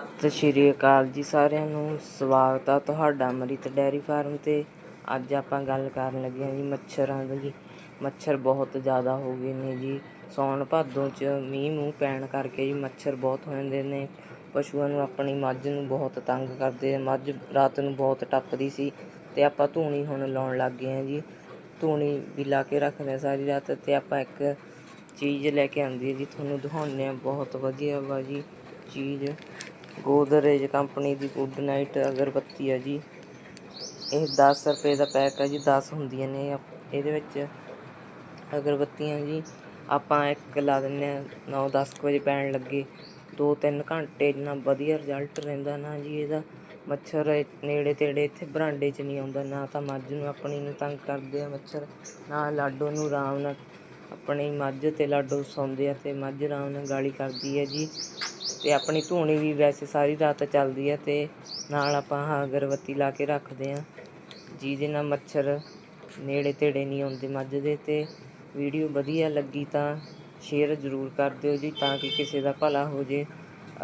ਸਤਿ ਸ਼੍ਰੀ ਅਕਾਲ ਜੀ ਸਾਰਿਆਂ ਨੂੰ, ਸਵਾਗਤ ਆ ਤੁਹਾਡਾ ਅਮ੍ਰਿਤ ਡੈਰੀ ਫਾਰਮ ਤੇ। ਅੱਜ ਆਪਾਂ ਗੱਲ ਕਰਨ ਲੱਗੇ ਹਾਂ ਜੀ ਮੱਛਰਾਂ ਦੀ। ਮੱਛਰ ਬਹੁਤ ਜ਼ਿਆਦਾ ਹੋ ਗਏ ਨੇ ਜੀ। ਸੌਣ ਭਾਦੋਂ ਚ ਮੀਂਹ ਮੂੰਹ ਪੈਣ ਕਰਕੇ ਜੀ ਮੱਛਰ ਬਹੁਤ ਹੋ ਜਾਂਦੇ ਨੇ। ਪਸ਼ੂਆਂ ਨੂੰ ਆਪਣੀ ਮੱਝ ਨੂੰ ਬਹੁਤ ਤੰਗ ਕਰਦੇ ਮੱਝ ਰਾਤ ਨੂੰ ਬਹੁਤ ਟੱਪਦੀ ਸੀ ਤੇ ਆਪਾਂ ਧੂਣੀ ਹੁਣ ਲਾਉਣ ਲੱਗ ਗਏ ਹਾਂ ਜੀ। ਧੂਣੀ ਵੀ ਲਾ ਕੇ ਰੱਖਦੇ ਹਾਂ ਸਾਰੀ ਰਾਤ ਤੇ ਆਪਾਂ ਇੱਕ ਚੀਜ਼ ਲੈ ਕੇ ਆਂਦੀ ਹੈ ਜੀ। ਤੁਹਾਨੂੰ ਦਿਖਾਉਂਦੇ ਆ ਬਹੁਤ ਵਧੀਆ ਵਾ ਜੀ ਚੀਜ਼। ਗੋਦਰੇਜ ਕੰਪਨੀ ਦੀ ਗੁੱਡ ਨਾਈਟ ਅਗਰਬੱਤੀ ਹੈ ਜੀ। ਇਹ 10 ਰੁਪਏ ਦਾ ਪੈਕ ਹੈ ਜੀ 10 ਹੁੰਦੀਆਂ ਨੇ। ਇਹਦੇ ਵਿੱਚ ਅਗਰਬੱਤੀਆਂ ਜੀ, ਆਪਾਂ ਇੱਕ ਲਾ ਦਿੰਨੇ ਆ 9-10 ਵਜੇ ਪੈਣ ਲੱਗੇ। 2-3 ਘੰਟੇ ਜਿੰਨਾ ਵਧੀਆ ਰਿਜ਼ਲਟ ਰਹਿੰਦਾ ਨਾ ਜੀ ਇਹਦਾ। ਮੱਛਰ ਨੇੜੇ ਤੇੜੇ ਇੱਥੇ ਬਰਾਂਡੇ 'ਚ ਨਹੀਂ ਆਉਂਦਾ, ਨਾ ਤਾਂ ਮੱਝ ਨੂੰ ਆਪਣੀ ਨੂੰ ਤੰਗ ਕਰਦੇ ਆ ਮੱਛਰ, ਨਾ ਲਾਡੋ ਨੂੰ ਆਰਾਮ ਨਾਲ। ਆਪਣੀ ਮੱਝ ਤੇ ਲਾਡੋ ਸੌਂਦੇ ਆ ਤੇ ਮੱਝ ਆਰਾਮ ਨਾਲ ਗਾਲੀ ਕਰਦੀ ਹੈ ਜੀ। ਤੇ ਆਪਣੀ ਧੂਣੀ ਵੀ ਵੈਸੇ ਸਾਰੀ ਰਾਤ ਚੱਲਦੀ ਹੈ ਤੇ ਨਾਲ ਆਪਾਂ ਹਾਂ ਅਗਰਬੱਤੀ ਲਾ ਕੇ ਰੱਖਦੇ ਆ। ਜਿਹਦੇ ਨਾਲ ਮੱਛਰ ਨੇੜੇ ਤੇੜੇ ਨਹੀਂ ਆਉਂਦੇ ਮੱਝ ਦੇ ਤੇ ਵੀਡੀਓ ਵਧੀਆ ਲੱਗੀ ਤਾਂ ਸ਼ੇਅਰ ਜ਼ਰੂਰ ਕਰ ਦਿਓ ਜੀ ਤਾਂ ਕਿ ਕਿਸੇ ਦਾ ਭਲਾ ਹੋ ਜੇ।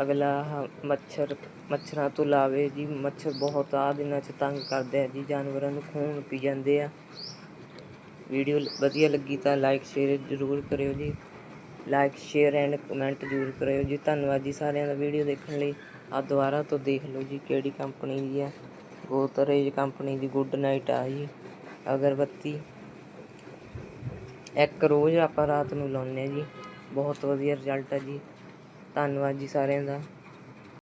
ਅਗਲਾ ਆਹ ਮੱਛਰ ਮੱਛਰਾਂ ਤੋਂ ਲਾਵੇ ਜੀ ਮੱਛਰ ਬਹੁਤ ਆ ਦਿਨਾਂ 'ਚ ਤੰਗ ਕਰਦੇ ਆ ਜੀ। ਜਾਨਵਰਾਂ ਨੂੰ ਖੂਨ ਪੀ ਜਾਂਦੇ ਆ। ਵੀਡੀਓ ਵਧੀਆ ਲੱਗੀ ਤਾਂ ਲਾਈਕ ਸ਼ੇਅਰ ਜ਼ਰੂਰ ਕਰਿਓ ਜੀ। ਲਾਈਕ ਸ਼ੇਅਰ ਐਂਡ ਕਮੈਂਟ ਜ਼ਰੂਰ ਕਰਿਓ ਜੀ। ਧੰਨਵਾਦ ਜੀ ਸਾਰਿਆਂ ਦਾ ਵੀਡੀਓ ਦੇਖਣ ਲਈ। ਆ ਦੁਬਾਰਾ ਤੋਂ ਦੇਖ ਲਓ ਜੀ ਕਿਹੜੀ ਕੰਪਨੀ ਦੀ ਆ ਗੋਦਰੇਜ ਕੰਪਨੀ ਦੀ ਗੁੱਡ ਨਾਈਟ ਆ ਜੀ। ਅਗਰਬੱਤੀ। ਇੱਕ ਰੋਜ਼ ਆਪਾਂ ਰਾਤ ਨੂੰ ਲਾਉਂਦੇ ਆ ਜੀ। ਬਹੁਤ ਵਧੀਆ ਰਿਜ਼ਲਟ ਆ ਜੀ। ਧੰਨਵਾਦ ਜੀ ਸਾਰਿਆਂ ਦਾ।